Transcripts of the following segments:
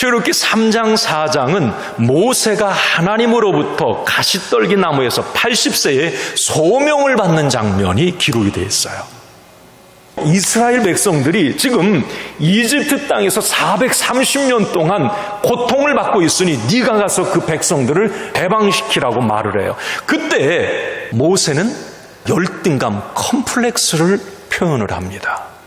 출애굽기 3장 4장은 모세가 하나님으로부터 가시떨기 나무에서 80세에 소명을 받는 장면이 기록이 되어 있어요. 이스라엘 백성들이 지금 이집트 땅에서 430년 동안 고통을 받고 있으니 네가 가서 그 백성들을 해방시키라고 말을 해요. 그때 모세는 열등감 컴플렉스를 표현을 합니다.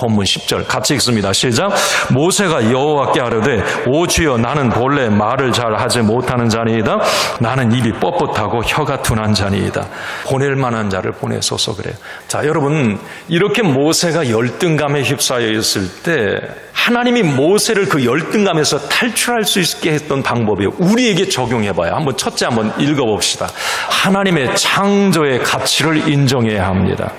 본문 10절 같이 읽습니다. 시작. 모세가 여호와께 하르되 오 주여 나는 본래 말을 잘 하지 못하는 자니이다. 나는 입이 뻣뻣하고 혀가 둔한 자니이다. 보낼 만한 자를 보내소서 그래요. 자, 여러분 이렇게 모세가 열등감에 휩싸여 있을 때 하나님이 모세를 그 열등감에서 탈출할 수 있게 했던 방법이 우리에게 적용해 봐요. 한번 첫째 한번 읽어 봅시다. 하나님의 창조의 가치를 인정해야 합니다.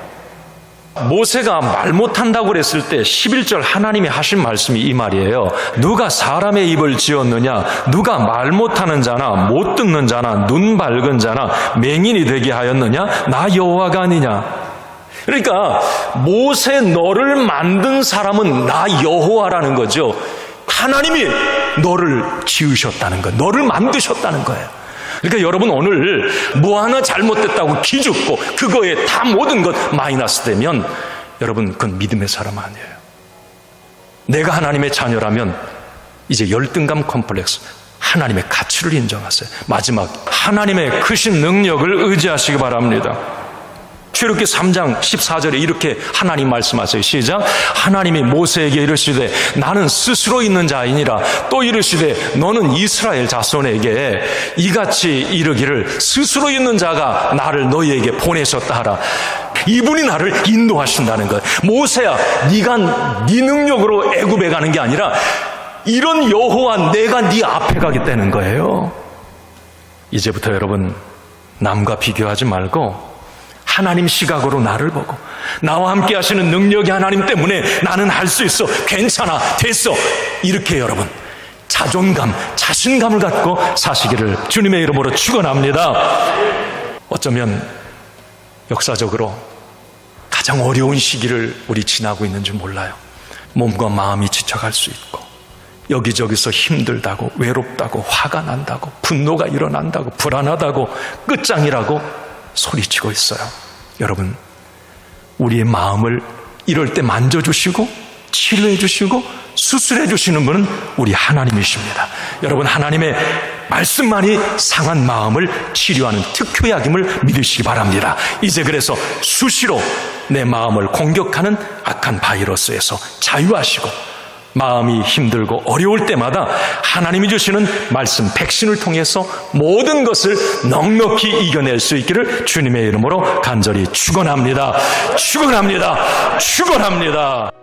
모세가 말 못한다고 그랬을 때 11절 하나님이 하신 말씀이 이 말이에요. 누가 사람의 입을 지었느냐? 누가 말 못하는 자나 못 듣는 자나 눈 밝은 자나 맹인이 되게 하였느냐? 나 여호와가 아니냐? 그러니까 모세 너를 만든 사람은 나 여호와라는 거죠. 하나님이 너를 지으셨다는 거예요. 너를 만드셨다는 거예요. 그러니까 여러분 오늘 뭐 하나 잘못됐다고 기죽고 그거에 다 모든 것 마이너스 되면 여러분 그건 믿음의 사람 아니에요. 내가 하나님의 자녀라면 이제 열등감 컴플렉스 하나님의 가치를 인정하세요. 마지막 하나님의 크신 능력을 의지하시기 바랍니다. 출애굽기 3장 14절에 이렇게 하나님 말씀하세요. 시작. 하나님이 모세에게 이르시되 나는 스스로 있는 자이니라 또 이르시되 너는 이스라엘 자손에게 이같이 이르기를 스스로 있는 자가 나를 너희에게 보내셨다 하라. 이분이 나를 인도하신다는 것. 모세야, 네가 네 능력으로 애굽에 가는 게 아니라 이런 여호와 내가 네 앞에 가겠다는 거예요. 이제부터 여러분 남과 비교하지 말고 하나님 시각으로 나를 보고 나와 함께 하시는 능력이 하나님 때문에 나는 할 수 있어. 괜찮아. 됐어. 이렇게 여러분 자존감, 자신감을 갖고 사시기를 주님의 이름으로 축원합니다. 어쩌면 역사적으로 가장 어려운 시기를 우리 지나고 있는 줄 몰라요. 몸과 마음이 지쳐갈 수 있고 여기저기서 힘들다고 외롭다고 화가 난다고 분노가 일어난다고 불안하다고 끝장이라고 소리치고 있어요. 여러분, 우리의 마음을 이럴 때 만져주시고 치료해 주시고 수술해 주시는 분은 우리 하나님이십니다. 여러분, 하나님의 말씀만이 상한 마음을 치료하는 특효약임을 믿으시기 바랍니다. 이제 그래서 수시로 내 마음을 공격하는 악한 바이러스에서 자유하시고 마음이 힘들고 어려울 때마다 하나님이 주시는 말씀 백신을 통해서 모든 것을 넉넉히 이겨낼 수 있기를 주님의 이름으로 간절히 축원합니다. 축원합니다. 축원합니다.